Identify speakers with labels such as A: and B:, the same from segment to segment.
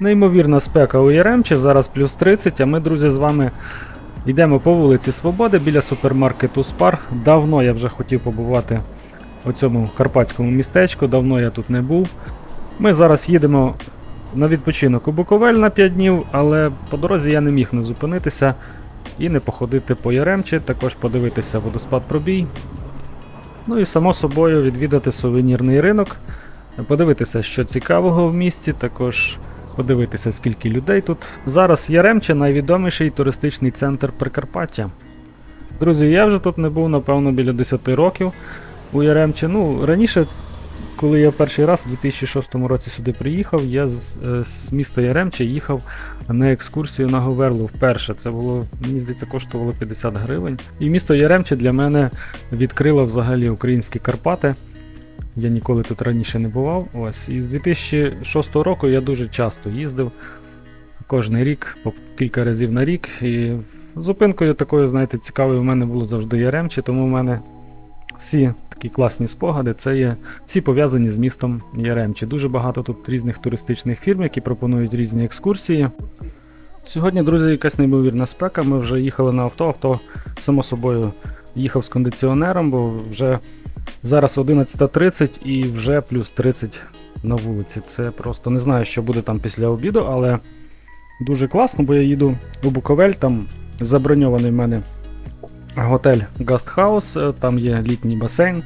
A: Неймовірна спека у Яремчі, зараз плюс 30, а ми, друзі, з вами йдемо по вулиці Свободи біля супермаркету Спар. Давно я вже хотів побувати у цьому карпатському містечку, давно я тут не був. Ми зараз їдемо на відпочинок у Буковель на 5 днів, але по дорозі я не міг не зупинитися і не походити по Яремчі, також подивитися водоспад пробій. Ну і само собою відвідати сувенірний ринок, подивитися, що цікавого в місті, також подивитися, скільки людей тут. Зараз Яремче найвідоміший туристичний центр Прикарпаття. Друзі, я вже тут не був, напевно, біля 10 років у Яремче. Ну, раніше, коли я перший раз у 2006 році сюди приїхав, я з, е, з міста Яремче їхав на екскурсію на Говерлу вперше. Це було, мені здається, коштувало 50 гривень. І місто Яремче для мене відкрило взагалі українські Карпати. Я ніколи тут раніше не бував. Ось. І з 2006 року я дуже часто їздив. Кожний рік, по кілька разів на рік. І зупинкою такою, знаєте, цікавою в мене було завжди Яремче, тому в мене всі такі класні спогади, це є всі пов'язані з містом Яремче. Дуже багато тут різних туристичних фірм, які пропонують різні екскурсії. Сьогодні, друзі, якась неймовірна спека. Ми вже їхали на авто. Авто, само собою, їхав з кондиціонером, бо вже зараз 11.30 і вже плюс 30 на вулиці. Це просто не знаю, що буде там після обіду, але дуже класно, бо я їду у Буковель, там заброньований в мене готель Гастхаус, е, там є літній басейн.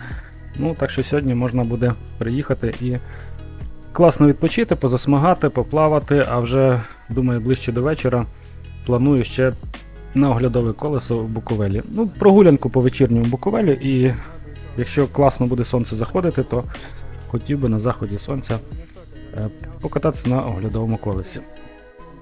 A: Ну, так що сьогодні можна буде приїхати і класно відпочити, позасмагати, поплавати, а вже, думаю, ближче до вечора планую ще на оглядове колесо в Буковелі. Ну, прогулянку по вечірньому Буковелі, і якщо класно буде сонце заходити, то хотів би на заході сонця е, покататися на оглядовому колесі.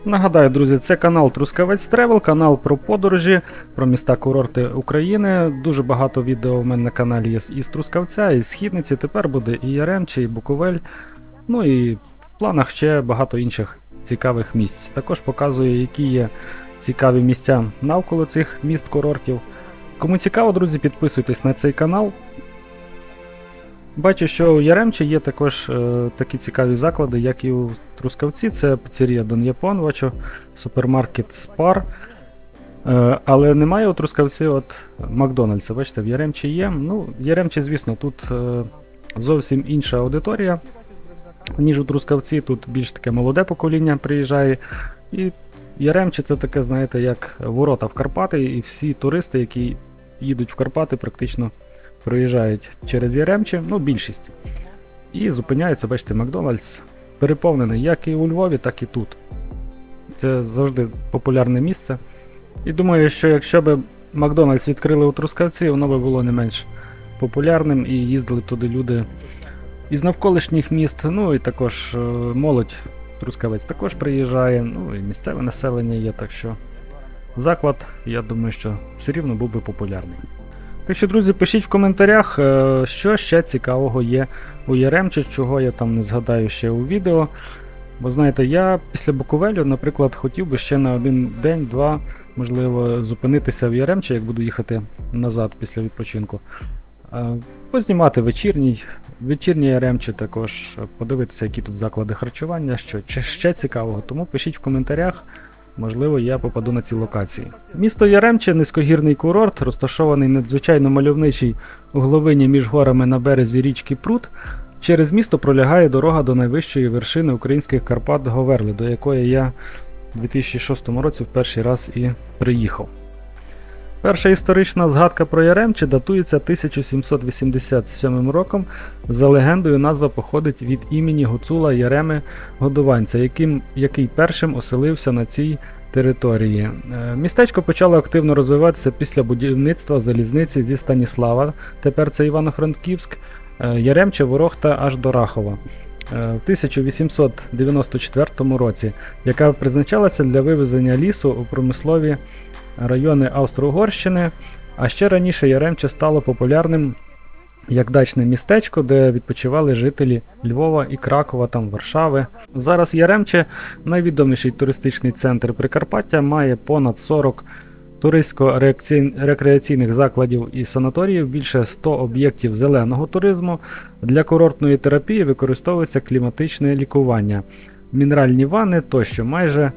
A: Нагадаю, друзі, це канал Трускавець Тревел, канал про подорожі, про міста курорти України. Дуже багато відео в мене на каналі є із Трускавця, із Східниці. Тепер буде і Яремче, і Буковель. Ну і в планах ще багато інших цікавих місць. Також показую, які є цікаві місця навколо цих міст курортів. Кому цікаво, друзі, підписуйтесь на цей канал. Бачу, що у Яремче є також е, такі цікаві заклади, як і у Трускавці. Це піцерія Дон Япон, бачу, супермаркет Спар. Е, але немає у Трускавці от Макдональдса. Бачите, в Яремчі є. Ну, в Яремчі, звісно, тут е, зовсім інша аудиторія, ніж у Трускавці. Тут більш таке молоде покоління приїжджає. І Яремче це таке, знаєте, як ворота в Карпати, і всі туристи, які їдуть в Карпати, практично проїжджають через Яремче, ну, більшість. І зупиняються, бачите, Макдональдс переповнений як і у Львові, так і тут. Це завжди популярне місце. І думаю, що якщо б Макдональдс відкрили у Трускавці, воно би було не менш популярним і їздили туди люди із навколишніх міст, ну і також е, молодь Трускавець також приїжджає, ну і місцеве населення є, так що заклад, я думаю, що все рівно був би популярний. Так що, друзі, пишіть в коментарях, е, що ще цікавого є у Яремче, чого я там не згадаю ще у відео. Бо знаєте, я після Буковелю, наприклад, хотів би ще на один день, два, можливо, зупинитися в Яремче, як буду їхати назад після відпочинку. Е, Познімати вечірній, вечірній Яремче також, подивитися, які тут заклади харчування, що ще цікавого. Тому пишіть в коментарях. Можливо, я попаду на ці локації. Місто Яремче низькогірний курорт, розташований надзвичайно мальовничій угловині між горами на березі річки Прут. Через місто пролягає дорога до найвищої вершини українських Карпат Говерли, до якої я у 2006 році в перший раз і приїхав. Перша історична згадка про Яремче датується 1787 роком. За легендою, назва походить від імені Гуцула Яреми Годованця, яким, який першим оселився на цій території. Е, Містечко почало активно розвиватися після будівництва залізниці зі Станіслава, тепер це Івано-Франківськ, е, Яремче, Ворохта аж до Рахова. Е, В 1894 році, яка призначалася для вивезення лісу у промислові райони Австро-Угорщини, а ще раніше Яремче стало популярним як дачне містечко, де відпочивали жителі Львова і Кракова, там Варшави. Зараз Яремче, найвідоміший туристичний центр Прикарпаття, має понад 40 туристсько-рекреаційних закладів і санаторіїв, більше 100 об'єктів зеленого туризму. Для курортної терапії використовується кліматичне лікування. мінеральні ванни тощо. Майже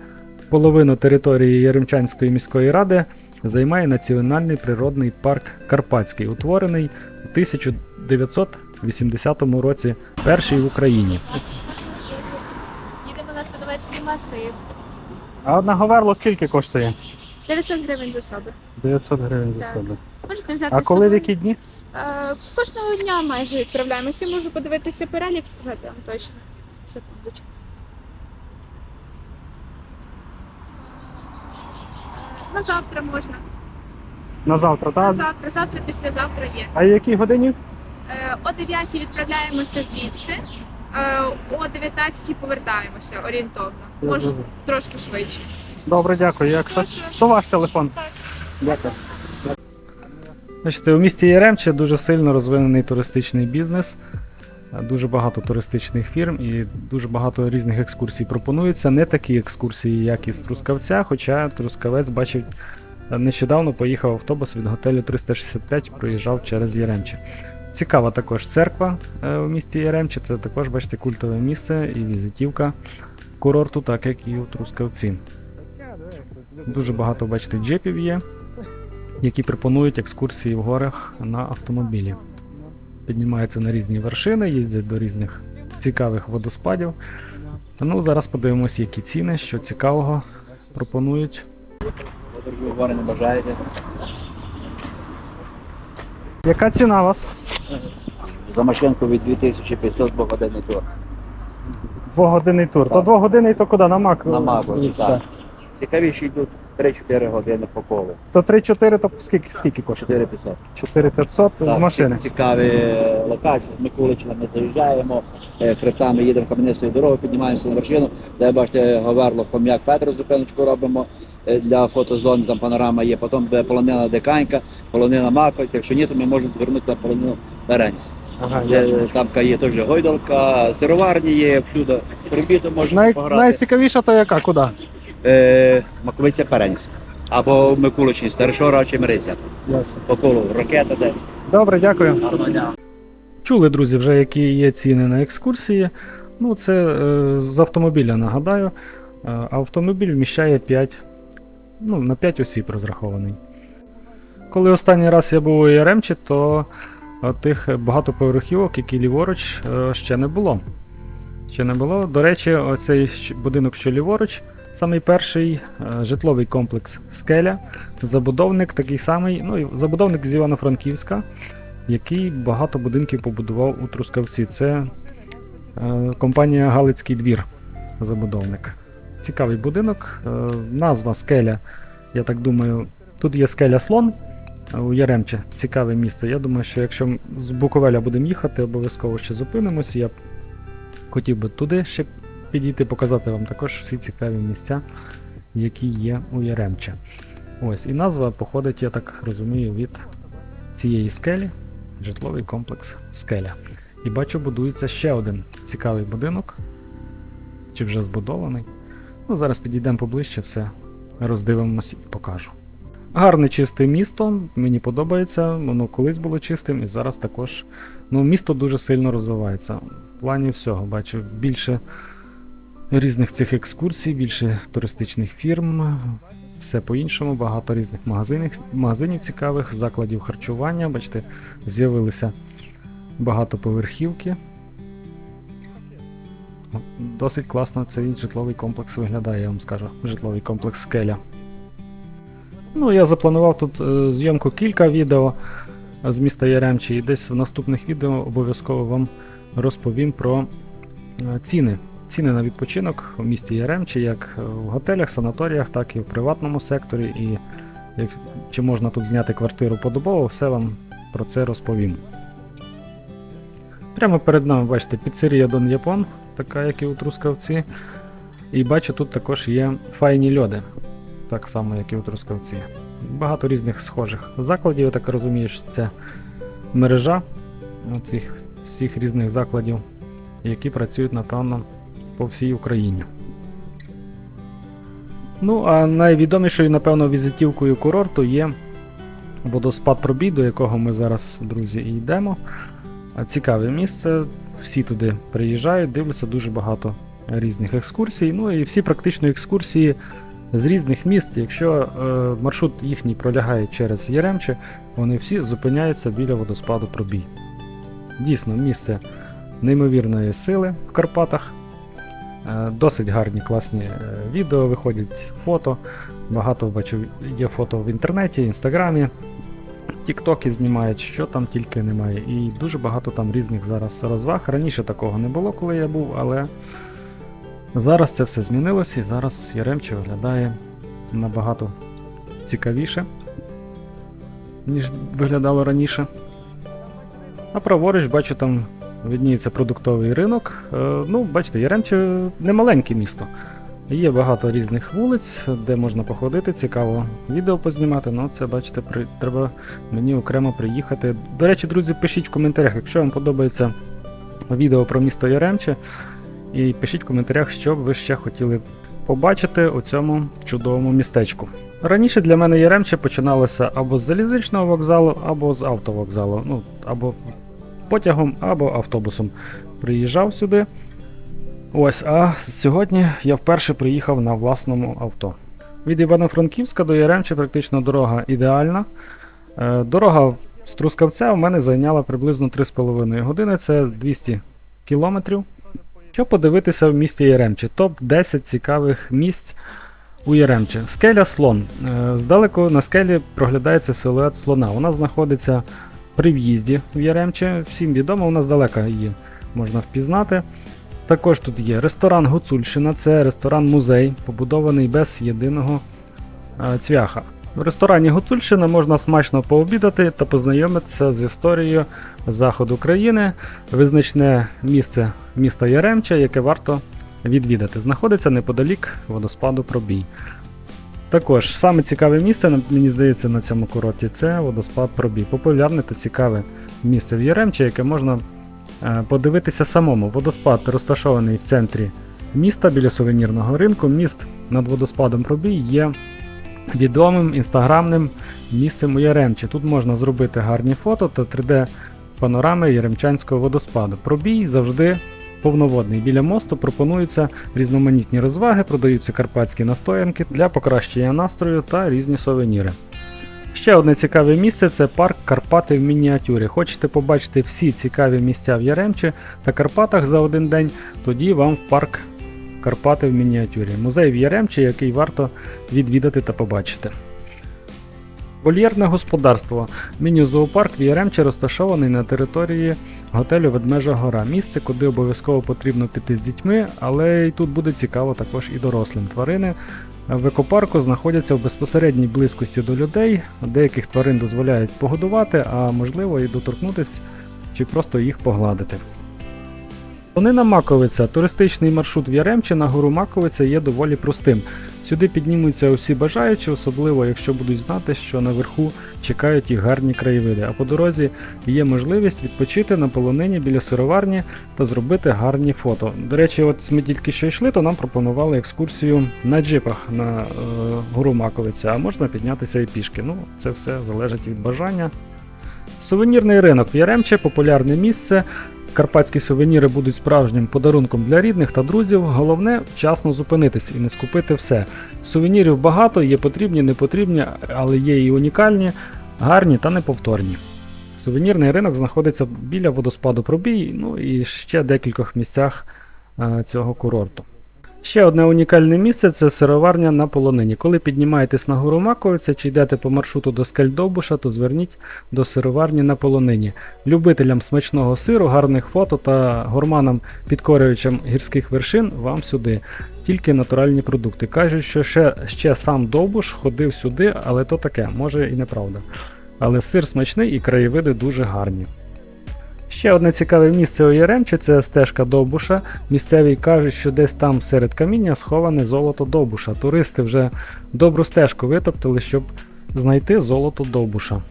A: половину території Яремчанської міської ради займає Національний природний парк Карпатський, утворений у 1980 році, перший в Україні.
B: Їдемо на Святовецький масив.
A: А одна говерло скільки коштує?
B: 900 гривень за собі.
A: 900 гривень за
B: Так.
A: себе.
B: Можете взяти
A: А
B: з
A: коли в
B: собою.
A: які дні?
B: Е, Кожного дня майже відправляємося. Можу подивитися перелік, сказати вам точно. Секундочку. На завтра можна.
A: На завтра, так?
B: На завтра, завтра, післязавтра є.
A: А якій годині?
B: Е, О 9 відправляємося звідси. е, О 19 повертаємося орієнтовно.
A: Я
B: Може
A: зрозумів.
B: трошки швидше.
A: Добре, дякую. Як щось, то ваш телефон.
B: Так.
A: Дякую. Бачите, у місті Яремче дуже сильно розвинений туристичний бізнес. Дуже багато туристичних фірм і дуже багато різних екскурсій пропонується. Не такі екскурсії, як із Трускавця, хоча Трускавець бачив е, нещодавно поїхав автобус від готелю 365, проїжджав через Яремче. Цікава також церква е, у місті Яремче. Це також, бачите, культове місце і візитівка курорту, так як і у Трускавці. Дуже багато, бачите, джипів є, які пропонують екскурсії в горах на автомобілі. Піднімаються на різні вершини, їздять до різних цікавих водоспадів. Ну, зараз подивимося, які ціни, що цікавого пропонують.
C: Не бажаєте.
A: Яка ціна у вас?
C: За машинку від 2500 по годинний тур.
A: Двогодинний тур.
C: То Так.
A: двогодинний то куди? На мак?
C: На Магу, так. Цікавіші йдуть 3-4 години по колу.
A: То 3-4, то скільки, скільки коштує?
C: 4500.
A: 4500 з
C: Так,
A: машини.
C: Цікаві локації. З Миколичина ми заїжджаємо, е, хребтами їдемо кам'янистою дорогою, піднімаємося на вершину. Де бачите, Говерло, Хом'як, Петро зупиночку робимо е, для фотозон, там панорама є. Потім де полонина Деканька, полонина Маковець. Якщо ні, то ми можемо звернути на полонину Береніс.
A: Ага,
C: Де Там є теж гойдалка, сироварні є, всюди. Робіту можна
A: Най,
C: пограти.
A: найцікавіша то яка? Куди?
C: Е, Маковиця Переніс. Або Микуличні, Старшора чи Мириця.
A: Ясно.
C: По колу ракета де.
A: Добре, дякую.
C: Гарного дня.
A: Чули, друзі, вже які є ціни на екскурсії. Ну, це е, з автомобіля нагадаю. Е, автомобіль вміщає 5, ну, на 5 осіб розрахований. Коли останній раз я був у Яремчі, то е, тих багатоповерхівок, які ліворуч, е, ще не було. Ще не було. До речі, оцей будинок, що ліворуч, самий перший е, житловий комплекс Скеля. Забудовник такий самий, ну, і забудовник з Івано-Франківська який багато будинків побудував у Трускавці. Це е, компанія Галицький двір, забудовник. Цікавий будинок. Е, назва скеля, я так думаю, тут є скеля слон у Яремче. Цікаве місце. Я думаю, що якщо з Буковеля будемо їхати, обов'язково ще зупинимося. Я хотів би туди ще підійти, показати вам також всі цікаві місця, які є у Яремче. Ось, і назва походить, я так розумію, від цієї скелі житловий комплекс Скеля. І бачу, будується ще один цікавий будинок. Чи вже збудований. Ну, зараз підійдемо поближче, все роздивимося і покажу. Гарне чисте місто, мені подобається, воно колись було чистим і зараз також. Ну, місто дуже сильно розвивається. В плані всього бачу більше різних цих екскурсій, більше туристичних фірм, все по-іншому, багато різних магазинів, магазинів цікавих, закладів харчування. Бачите, з'явилися багатоповерхівки. Досить класно цей житловий комплекс виглядає, я вам скажу. Житловий комплекс скеля. Ну, я запланував тут е, зйомку кілька відео з міста Яремчі, і десь в наступних відео обов'язково вам розповім про е, ціни. Ціни на відпочинок у місті Яремчі, як в готелях, санаторіях, так і в приватному секторі. І як, чи можна тут зняти квартиру подобово, все вам про це розповім. Прямо перед нами, бачите, піцерія Дон Япон, така як і у Трускавці. І бачу, тут також є файні льоди, так само, як і у Трускавці. Багато різних схожих закладів, я так розумію, що це мережа цих всіх різних закладів, які працюють, напевно, по всій Україні. Ну, а найвідомішою, напевно, візитівкою курорту є водоспад Пробій, до якого ми зараз, друзі, і йдемо. Цікаве місце, всі туди приїжджають, дивляться дуже багато різних екскурсій. Ну і всі практично екскурсії з різних міст. Якщо е, маршрут їхній пролягає через Яремче, вони всі зупиняються біля водоспаду Пробій. Дійсно, місце неймовірної сили в Карпатах. Е, Досить гарні, класні е, відео виходять, фото. Багато бачу, є фото в інтернеті, інстаграмі. Тіктоки знімають, що там тільки немає. І дуже багато там різних зараз розваг. Раніше такого не було, коли я був, але зараз це все змінилося і зараз Яремче виглядає набагато цікавіше, ніж виглядало раніше. А праворуч, бачу, там видніється продуктовий ринок. Е, ну, бачите, Яремче не маленьке місто. Є багато різних вулиць, де можна походити, цікаво відео познімати. Ну, це бачите, при... треба мені окремо приїхати. До речі, друзі, пишіть в коментарях, якщо вам подобається відео про місто Яремче. І пишіть в коментарях, що б ви ще хотіли побачити у цьому чудовому містечку. Раніше для мене Яремче починалося або з залізничного вокзалу, або з автовокзалу. Ну, або потягом, або автобусом. Приїжджав сюди. Ось, а сьогодні я вперше приїхав на власному авто. Від Івано-Франківська до Яремче практично дорога ідеальна. Е, Дорога з Трускавця у мене зайняла приблизно 3,5 години, це 200 кілометрів. Що подивитися в місті Яремче? Топ-10 цікавих місць у Яремче. Скеля слон. Е, Здалеку на скелі проглядається силует слона. Вона знаходиться при в'їзді в Яремче. Всім відомо, вона здалека її можна впізнати. Також тут є ресторан Гуцульщина, це ресторан-музей, побудований без єдиного е, цвяха. В ресторані Гуцульщина можна смачно пообідати та познайомитися з історією заходу країни, визначне місце міста Яремча, яке варто відвідати. Знаходиться неподалік водоспаду Пробій. Також саме цікаве місце, мені здається, на цьому курорті це водоспад Пробій. Популярне та цікаве місце в Яремче, яке можна е, подивитися самому. Водоспад розташований в центрі міста біля сувенірного ринку. Міст над водоспадом Пробій є відомим інстаграмним місцем у Яремчі. Тут можна зробити гарні фото та 3D панорами Яремчанського водоспаду. Пробій завжди повноводний. Біля мосту пропонуються різноманітні розваги, продаються карпатські настоянки для покращення настрою та різні сувеніри. Ще одне цікаве місце це парк Карпати в мініатюрі. Хочете побачити всі цікаві місця в Яремчі та Карпатах за один день, тоді вам в парк Карпати в мініатюрі. Музей в Яремчі, який варто відвідати та побачити. Вольєрне господарство. Міні-зоопарк в Яремчі розташований на території готелю Ведмежа Гора. Місце, куди обов'язково потрібно піти з дітьми, але і тут буде цікаво також і дорослим. Тварини в екопарку знаходяться в безпосередній близькості до людей. Деяких тварин дозволяють погодувати, а можливо і доторкнутися чи просто їх погладити. Понина Маковиця. Туристичний маршрут в Яремче на гору Маковиця є доволі простим. Сюди піднімуться усі бажаючі, особливо якщо будуть знати, що наверху чекають їх гарні краєвиди. А по дорозі є можливість відпочити на полонині біля сироварні та зробити гарні фото. До речі, от ми тільки що йшли, то нам пропонували екскурсію на джипах на е, гору Маковиця, а можна піднятися і пішки. Ну, це все залежить від бажання. Сувенірний ринок в Яремче популярне місце. Карпатські сувеніри будуть справжнім подарунком для рідних та друзів. Головне вчасно зупинитись і не скупити все. Сувенірів багато, є потрібні, не потрібні, але є і унікальні, гарні та неповторні. Сувенірний ринок знаходиться біля водоспаду Пробій, ну і ще декількох місцях е, цього курорту. Ще одне унікальне місце це сироварня на полонині. Коли піднімаєтесь на гору Маковиця чи йдете по маршруту до Скальдовбуша, то зверніть до сироварні на полонині. Любителям смачного сиру, гарних фото та гурманам підкорювачам гірських вершин вам сюди. Тільки натуральні продукти. Кажуть, що ще, ще сам Довбуш ходив сюди, але то таке, може і неправда. Але сир смачний і краєвиди дуже гарні. Ще одне цікаве місце у Яремчі це стежка Довбуша. Місцеві кажуть, що десь там серед каміння сховане золото Довбуша. Туристи вже добру стежку витоптали, щоб знайти золото Довбуша.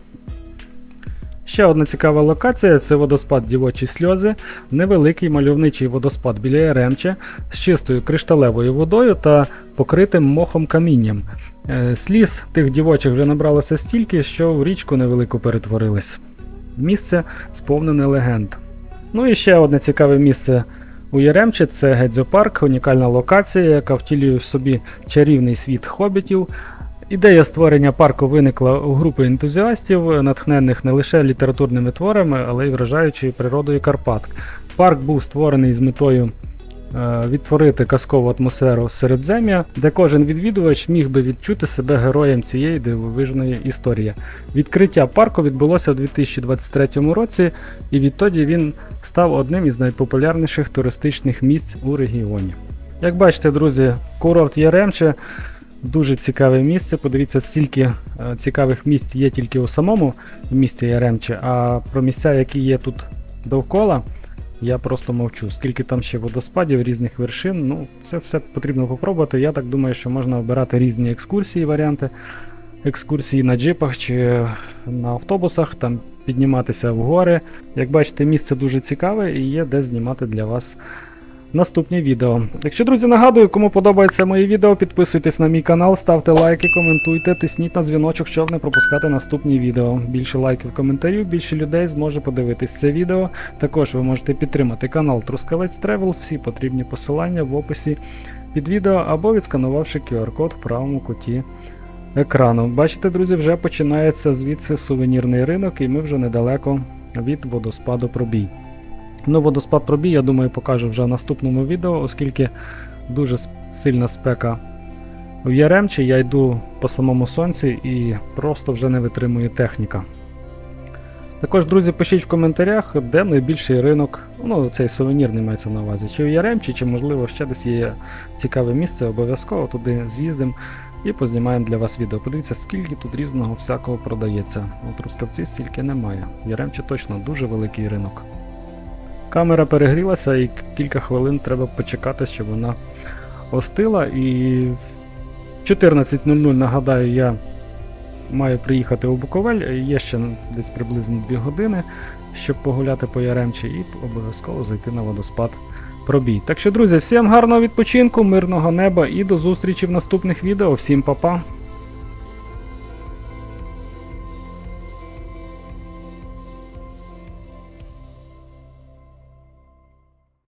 A: Ще одна цікава локація це водоспад Дівочі сльози, невеликий мальовничий водоспад біля Яремче з чистою кришталевою водою та покритим мохом камінням. Е, Сліз тих дівочих вже набралося стільки, що в річку невелику перетворились. Місце сповнене легенд. Ну і ще одне цікаве місце У Яремчі це Гедзьопарк, унікальна локація, яка втілює в собі чарівний світ хобітів. Ідея створення парку виникла у групи ентузіастів, натхнених не лише літературними творами, але й вражаючою природою Карпат. Парк був створений з метою відтворити казкову атмосферу Середзем'я, де кожен відвідувач міг би відчути себе героєм цієї дивовижної історії. Відкриття парку відбулося у 2023 році, і відтоді він став одним із найпопулярніших туристичних місць у регіоні. Як бачите, друзі, курорт Яремче дуже цікаве місце. Подивіться, стільки е, цікавих місць є тільки у самому місті Яремче, а про місця, які є тут довкола, я просто мовчу. Скільки там ще водоспадів, різних вершин, ну це все потрібно попробувати. Я так думаю, що можна обирати різні екскурсії, варіанти. Екскурсії на джипах чи на автобусах, там підніматися в гори. Як бачите, місце дуже цікаве і є де знімати для вас наступні відео. Якщо, друзі, нагадую, кому подобається моє відео, підписуйтесь на мій канал, ставте лайки, коментуйте, тисніть на дзвіночок, щоб не пропускати наступні відео. Більше лайків, коментарів, більше людей зможе подивитись це відео. Також ви можете підтримати канал Трускавець Тревел, всі потрібні посилання в описі під відео або відсканувавши QR-код в правому куті екрану. Бачите, друзі, вже починається звідси сувенірний ринок, і ми вже недалеко від водоспаду пробій. Ну, водоспад пробій, я думаю, покажу вже в наступному відео, оскільки дуже сильна спека в Яремчі. Я йду по самому сонці і просто вже не витримує техніка. Також, друзі, пишіть в коментарях, де найбільший ринок, ну цей сувенірний мається на увазі, чи в Яремчі, чи можливо ще десь є цікаве місце, обов'язково туди з'їздимо і познімаємо для вас відео. Подивіться, скільки тут різного всякого продається. У Трускавці стільки немає. В Яремчі точно дуже великий ринок. Камера перегрілася і кілька хвилин треба почекати, щоб вона остила. І в 14.00, нагадаю, я маю приїхати у Буковель. Є ще десь приблизно 2 години, щоб погуляти по Яремчі і обов'язково зайти на водоспад пробій. Так що, друзі, всім гарного відпочинку, мирного неба і до зустрічі в наступних відео. Всім па-па!